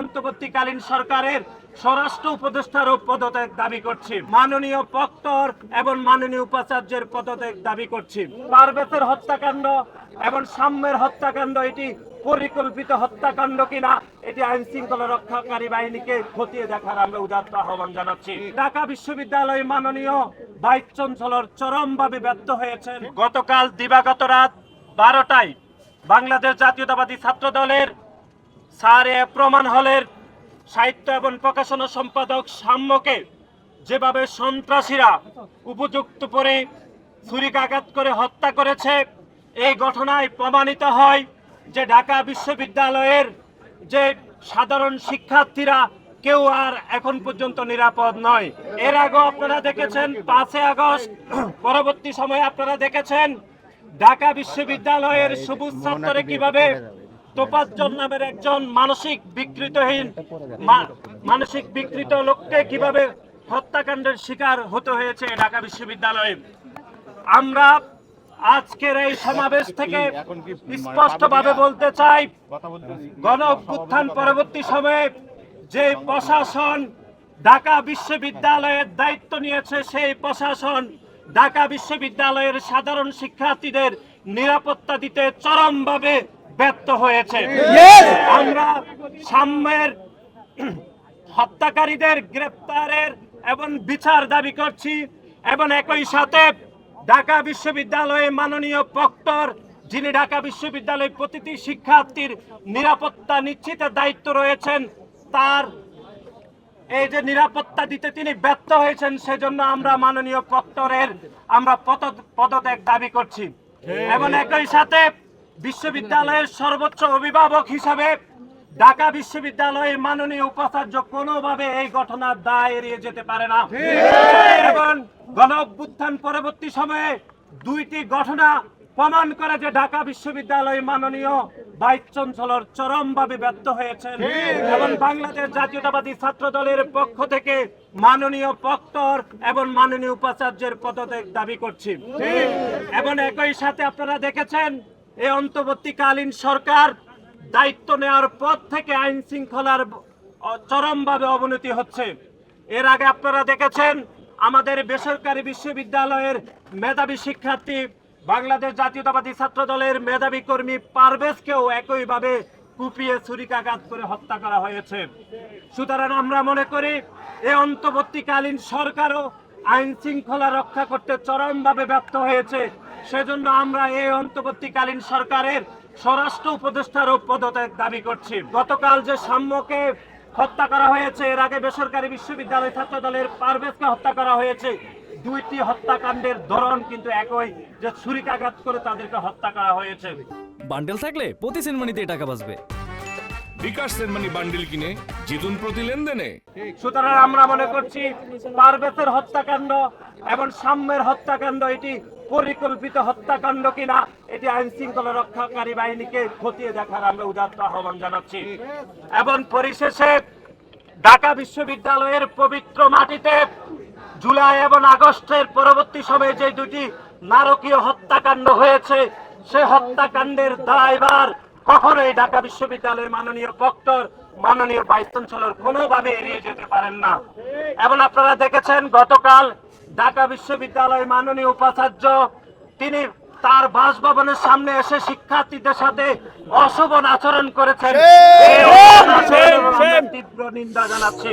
অন্তর্বর্তীকালীন সরকারের স্বরাষ্ট্র উপদেষ্টারও পদত্যাগ দাবি করছি। মাননীয় প্রক্টর এবং মাননীয় উপাচার্যের পদত্যাগ দাবি করছি। পারভেজের হত্যাকাণ্ড এবং সাম্যের হত্যাকাণ্ড, এটি পরিকল্পিত হত্যাকাণ্ড কিনা, এটি আইন শৃঙ্খলা রক্ষাকারী বাহিনীকে খতিয়ে দেখার আমরা উদাত্ত আহ্বান জানাচ্ছি। ঢাকা বিশ্ববিদ্যালয় মাননীয় বাইশ চঞ্চলর চরমভাবে ব্যর্থ হয়েছেন। গতকাল দিবাগত রাত বারোটায় বাংলাদেশ জাতীয়তাবাদী ছাত্র দলের স্যার, প্রমাণ হলের সাহিত্য এবং প্রকাশনা সম্পাদক সাম্যকে যেভাবে সন্ত্রাসীরা উপযুক্ত করে ছুরিকাঘাত করে হত্যা করেছে, এই ঘটনায় প্রমাণিত হয় যে ঢাকা বিশ্ববিদ্যালয়ের যে সাধারণ শিক্ষার্থীরা কেউ আর এখন পর্যন্ত নিরাপদ নয়। এর আগেও আপনারা দেখেছেন, পাঁচই আগস্ট, পরবর্তী সময়ে আপনারা দেখেছেন, ঢাকা বিশ্ববিদ্যালয়ের সবুজ ছাত্রে কীভাবে তোপাজ্জল নামের একজন মানসিক বিকৃতহীন মানসিক বিকৃত লোককে কীভাবে হত্যাকাণ্ডের শিকার হতে হয়েছে ঢাকা বিশ্ববিদ্যালয়ে? আমরা আজকের এই সমাবেশ থেকে স্পষ্টভাবে বলতে চাই, গণ পরবর্তী সময়ে যে প্রশাসন ঢাকা বিশ্ববিদ্যালয়ের দায়িত্ব নিয়েছে, সেই প্রশাসন ঢাকা বিশ্ববিদ্যালয়ের সাধারণ শিক্ষার্থীদের নিরাপত্তা দিতে চরমভাবে ব্যর্থ হয়েছে। আমরা সাম্যের হত্যাকারীদের গ্রেপ্তারের এবং বিচার দাবি করছি এবং একই সাথে ঢাকা বিশ্ববিদ্যালয়ে মাননীয় প্রক্টর যিনি ঢাকা বিশ্ববিদ্যালয়ের প্রতিটি শিক্ষার্থীর নিরাপত্তা নিশ্চিতের দায়িত্ব রয়েছেন তার এই যে নিরাপত্তা দিতে তিনি ব্যর্থ হয়েছেন সেজন্য আমরা মাননীয় প্রক্টরের আমরা পদ- পদত্যাগ দাবি করছি। এবং একই সাথে বিশ্ববিদ্যালয়ের সর্বোচ্চ অভিভাবক হিসাবে ঢাকা বিশ্ববিদ্যালয়ের মাননীয় উপাচার্য কোনোভাবে এই ঘটনার দায় এড়িয়ে যেতে পারে না। এবং গণ পরবর্তী সময়ে দুইটি ঘটনা প্রমাণ করে যে ঢাকা বিশ্ববিদ্যালয় মাননীয় বাইশ চঞ্চলর চরমভাবে ব্যর্থ হয়েছেন এবং বাংলাদেশ জাতীয়তাবাদী ছাত্র দলের পক্ষ থেকে মাননীয় প্রক্টর এবং মাননীয় উপাচার্যের পদত্যাগ দাবি করছি। এবং একই সাথে আপনারা দেখেছেন এই অন্তর্বর্তীকালীন সরকার দায়িত্ব নেওয়ার পর থেকে আইন শৃঙ্খলার চরমভাবে অবনতি হচ্ছে। এর আগে আপনারা দেখেছেন, আমাদের বেসরকারি বিশ্ববিদ্যালয়ের মেধাবী শিক্ষার্থী বাংলাদেশ জাতীয়তাবাদী ছাত্র দলের মেধাবী কর্মী পারভেজকেও একইভাবে কুপিয়ে ছুরিকাঘাত করে হত্যা করা হয়েছে। সুতরাং আমরা মনে করি, এ অন্তর্বর্তীকালীন সরকারও আইন শৃঙ্খলা রক্ষা করতে চরমভাবে ব্যর্থ হয়েছে। সেজন্য আমরা এই অন্তর্বর্তীকালীন সরকারের স্বরাষ্ট্র উপদেষ্টার পদত্যাগ দাবি করছি। গতকাল যে সাম্যকে হত্যা করা হয়েছে, এর আগে বেসরকারি বিশ্ববিদ্যালয় ছাত্র দলের পারভেজকে হত্যা করা হয়েছে। দুইটি হত্যাকাণ্ডের ধরন কিন্তু একই, যে ছুরিকাঘাত করে তাদেরকে হত্যা করা হয়েছে। বান্ডেল থাকলে প্রতি সেনমানিতে টাকা বাঁচবে। বিকাশ সেনমানি বান্ডিল কিনে জিতুন প্রতি লেনদেনে। সুতরাং আমরা মনে করছি পারভেজের হত্যাকাণ্ড এবং সাম্যের হত্যাকাণ্ড এটি পরিকল্পিত হত্যাকাণ্ড কিনা, এটি আইন শৃঙ্খলা রক্ষাকারী বাহিনীকে খতিয়ে দেখার আমরা উদাত্ত আহ্বান জানাচ্ছি। এবং পরিশেষে ঢাকা বিশ্ববিদ্যালয়ের পবিত্র মাটিতে জুলাই এবং আগস্টের পরবর্তী সময়ে যে দুটি নারকীয় হত্যাকাণ্ড হয়েছে, সে হত্যাকাণ্ডের দায়ভার কখনোই ঢাকা বিশ্ববিদ্যালয়ের মাননীয় প্রক্টর মাননীয় ভাইস চ্যান্সেলর কোনোভাবে এড়িয়ে যেতে পারেন না। এবং আপনারা দেখেছেন গতকাল ঢাকা বিশ্ববিদ্যালয় মাননীয় উপাচার্য তিনি তার বাসভবনের সামনে এসে শিক্ষার্থীদের সাথে অশোভন আচরণ করেছেন। এই তীব্র নিন্দা জানাচ্ছি।